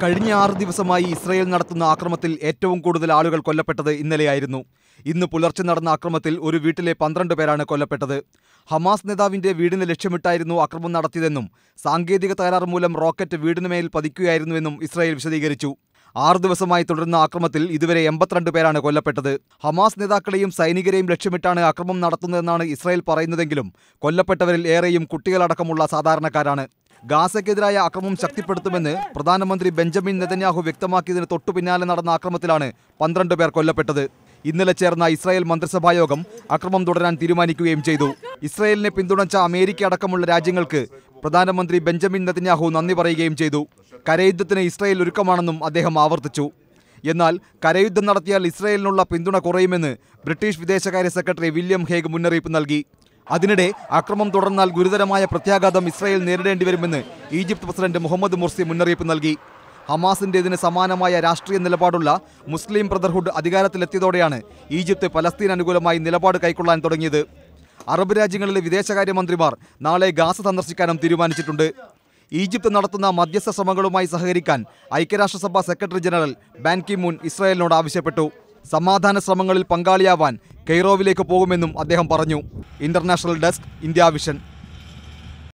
കഴിഞ്ഞ ആറ് ദിവസമായി ഇസ്രയേൽ നടത്തുന്ന ആക്രമത്തിൽ ഏറ്റവും കൂടുതൽ ആളുകൾ കൊല്ലപ്പെട്ടത് ഇന്നലെയായിരുന്നു. ഇന്ന് പുലർച്ചെ നടന്ന ആക്രമത്തിൽ ഒരു വീട്ടിലെ പന്ത്രണ്ട് പേരാണ് കൊല്ലപ്പെട്ടത്. ഹമാസ് നേതാവിന്റെ വീടിന് ലക്ഷ്യമിട്ടായിരുന്നു ആക്രമം നടത്തിയതെന്നും സാങ്കേതിക തകരാറ് മൂലം റോക്കറ്റ് വീടിന് മേൽ പതിക്കുകയായിരുന്നുവെന്നും ഇസ്രയേൽ വിശദീകരിച്ചു. ആറു ദിവസമായി തുടരുന്ന ആക്രമത്തിൽ ഇതുവരെ എൺപത്തിരണ്ട് പേരാണ് കൊല്ലപ്പെട്ടത്. ഹമാസ് നേതാക്കളെയും സൈനികരെയും ലക്ഷ്യമിട്ടാണ് ആക്രമം നടത്തുന്നതെന്നാണ് ഇസ്രായേൽ പറയുന്നതെങ്കിലും കൊല്ലപ്പെട്ടവരിൽ ഏറെയും കുട്ടികളടക്കമുള്ള സാധാരണക്കാരാണ്. ഗാസയ്ക്കെതിരായ അക്രമം ശക്തിപ്പെടുത്തുമെന്ന് പ്രധാനമന്ത്രി ബെഞ്ചമിൻ നെതന്യാഹു വ്യക്തമാക്കിയതിന് തൊട്ടു പിന്നാലെ നടന്ന അക്രമത്തിലാണ് പന്ത്രണ്ട് പേർ കൊല്ലപ്പെട്ടത്. ഇന്നലെ ചേർന്ന ഇസ്രായേൽ മന്ത്രിസഭാ യോഗം അക്രമം തുടരാൻ തീരുമാനിക്കുകയും ചെയ്തു. ഇസ്രായേലിനെ പിന്തുണച്ച അമേരിക്ക അടക്കമുള്ള രാജ്യങ്ങൾക്ക് പ്രധാനമന്ത്രി ബെഞ്ചമിൻ നെതന്യാഹു നന്ദി പറയുകയും ചെയ്തു. കരയുദ്ധത്തിന് ഇസ്രായേൽ ഒരുക്കമാണെന്നും അദ്ദേഹം ആവർത്തിച്ചു. എന്നാൽ കരയുദ്ധം നടത്തിയാൽ ഇസ്രായേലിനുള്ള പിന്തുണ കുറയുമെന്ന് ബ്രിട്ടീഷ് വിദേശകാര്യ സെക്രട്ടറി വില്യം ഹേഗ് മുന്നറിയിപ്പ് നൽകി. അതിനിടെ അക്രമം തുടർന്നാൽ ഗുരുതരമായ പ്രത്യാഘാതം ഇസ്രായേൽ നേരിടേണ്ടി വരുമെന്ന് ഈജിപ്ത് പ്രസിഡന്റ് മുഹമ്മദ് മുർസി മുന്നറിയിപ്പ് നൽകി. ഹമാസിന്റെതിന് സമാനമായ രാഷ്ട്രീയ നിലപാടുള്ള മുസ്ലിം ബ്രദർഹുഡ് അധികാരത്തിലെത്തിയതോടെയാണ് ഈജിപ്ത് പലസ്തീൻ അനുകൂലമായി നിലപാട് കൈക്കൊള്ളാൻ തുടങ്ങിയത്. അറബ് രാജ്യങ്ങളിലെ വിദേശകാര്യമന്ത്രിമാർ നാളെ ഗാസ സന്ദർശിക്കാനും തീരുമാനിച്ചിട്ടുണ്ട്. ഈജിപ്ത് നടത്തുന്ന മധ്യസ്ഥ ശ്രമങ്ങളുമായി സഹകരിക്കാൻ ഐക്യരാഷ്ട്രസഭ secretary general Ban Ki Moon ഇസ്രായേലിനോട് ആവശ്യപ്പെട്ടു. സമാധാന ശ്രമങ്ങളിൽ പങ്കാളിയാവാൻ കെയ്റോവിലേക്ക് പോകുമെന്നും അദ്ദേഹം പറഞ്ഞു. International desk India Vision.